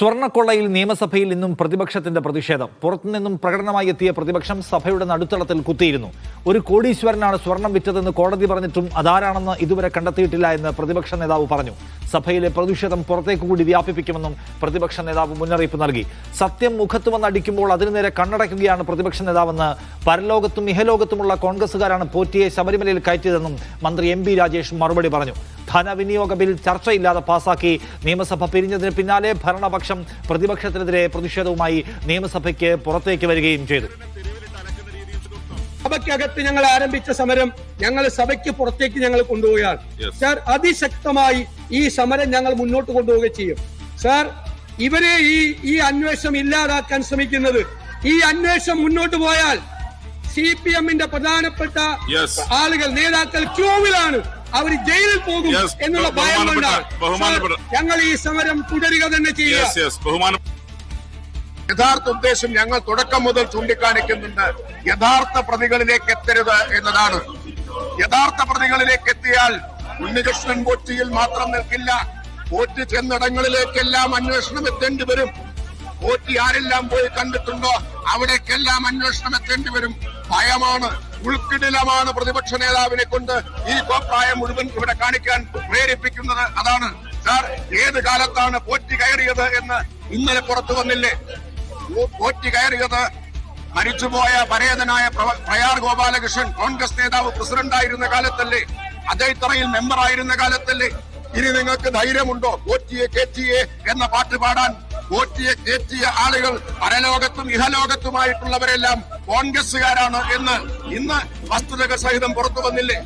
സ്വർണക്കൊള്ളയിൽ നിയമസഭയിൽ നിന്നും പ്രതിപക്ഷത്തിന്റെ പ്രതിഷേധം. പുറത്തുനിന്നും പ്രകടനമായി എത്തിയ പ്രതിപക്ഷം സഭയുടെ നടുത്തളത്തിൽ കുത്തിയിരുന്നു. ഒരു കോടീശ്വരനാണ് സ്വർണം വിറ്റതെന്ന് കോടതി പറഞ്ഞിട്ടും അതാരാണെന്ന് ഇതുവരെ കണ്ടെത്തിയിട്ടില്ല എന്ന് പ്രതിപക്ഷ നേതാവ് പറഞ്ഞു. സഭയിലെ പ്രതിഷേധം പുറത്തേക്ക് കൂടി വ്യാപിപ്പിക്കുമെന്നും പ്രതിപക്ഷ നേതാവ് മുന്നറിയിപ്പ് നൽകി. സത്യം മുഖത്ത് വന്ന് അടിക്കുമ്പോൾ അതിനു നേരെ കണ്ണടയ്ക്കുകയാണ് പ്രതിപക്ഷ നേതാവെന്ന് പരലോകത്തും ഇഹലോകത്തുമുള്ള കോൺഗ്രസുകാരാണ് പോറ്റിയെ ശബരിമലയിൽ കയറ്റിയതെന്നും മന്ത്രി എം പി രാജേഷ് മറുപടി പറഞ്ഞു. ധനവിനിയോഗ ബിൽ ചർച്ചയില്ലാതെ പാസാക്കി നിയമസഭ പിരിഞ്ഞതിന് പിന്നാലെ ഭരണപക്ഷം പ്രതിപക്ഷത്തിനെതിരെ പ്രതിഷേധവുമായി നിയമസഭയ്ക്ക് പുറത്തേക്ക് വരികയും ചെയ്തു. സഭയ്ക്കകത്ത് ഞങ്ങൾ ആരംഭിച്ച സമരം ഞങ്ങൾ സഭയ്ക്ക് പുറത്തേക്ക് ഞങ്ങൾ കൊണ്ടുപോവുകയാണ് സാർ അതിശക്തമായി ഈ സമരം ഞങ്ങൾ മുന്നോട്ട് കൊണ്ടുപോവുകയും ചെയ്യും. സാർ ഇവരെ ഈ ഈ അന്വേഷണം ഇല്ലാതാക്കാൻ ശ്രമിക്കുന്നത് ഈ അന്വേഷണം മുന്നോട്ട് പോയാൽ സി പി എമ്മിന്റെ പ്രധാനപ്പെട്ട ആളുകൾ നേതാക്കൾ ക്യൂവിലാണ് അവർ ജയിലിൽ പോകും എന്നുള്ള ഭയം കൊണ്ടാണ്. ഞങ്ങൾ ഈ സമരം തുടരുക തന്നെ ചെയ്യുക. യഥാർത്ഥ ഉദ്ദേശം ഞങ്ങൾ തുടക്കം മുതൽ ചൂണ്ടിക്കാണിക്കുന്നുണ്ട്. യഥാർത്ഥ പ്രതികളിലേക്ക് എത്തരുത് എന്നതാണ്. യഥാർത്ഥ പ്രതികളിലേക്ക് എത്തിയാൽ ഉണ്ണികൃഷ്ണൻ പോറ്റിയിൽ മാത്രം നിൽക്കില്ല. പോറ്റി ചെന്നിടങ്ങളിലേക്കെല്ലാം അന്വേഷണം എത്തേണ്ടി വരും. പോറ്റി ആരെല്ലാം പോയി കണ്ടിട്ടുണ്ടോ? അവിടേക്കെല്ലാം അന്വേഷണം എത്തേണ്ടി വരും. ഭയമാണ് ഉൾക്കിടിലമാണ് പ്രതിപക്ഷ നേതാവിനെ കൊണ്ട് ഈ കോപ്രായം മുഴുവൻ ഇവിടെ കാണിക്കാൻ പ്രേരിപ്പിക്കുന്നത്. അതാണ് സാർ ഏത് കാലത്താണ് പോറ്റി കയറിയത് എന്ന് ഇന്നലെ പുറത്തു വന്നില്ലേ? പോറ്റി കയറിയത് മരിച്ചുപോയ പരേതനായ പ്രയാർ ഗോപാലകൃഷ്ണൻ കോൺഗ്രസ് നേതാവ് പ്രസിഡന്റായിരുന്ന കാലത്തല്ലേ? അതേത്തറയിൽ മെമ്പറായിരുന്ന കാലത്തല്ലേ? ഇനി നിങ്ങൾക്ക് ധൈര്യമുണ്ടോ? പോറ്റിയെ കേറ്റിയെ എന്ന പാട്ട് പാടാൻ പോറ്റിയെ കേറ്റിയ ആളുകൾ പരലോകത്തും ഇഹലോകത്തുമായിട്ടുള്ളവരെല്ലാം കോൺഗ്രസുകാരാണ് എന്ന് ഇന്ന് വസ്തുതകൾ സഹിതം പുറത്തു വന്നില്ലേ?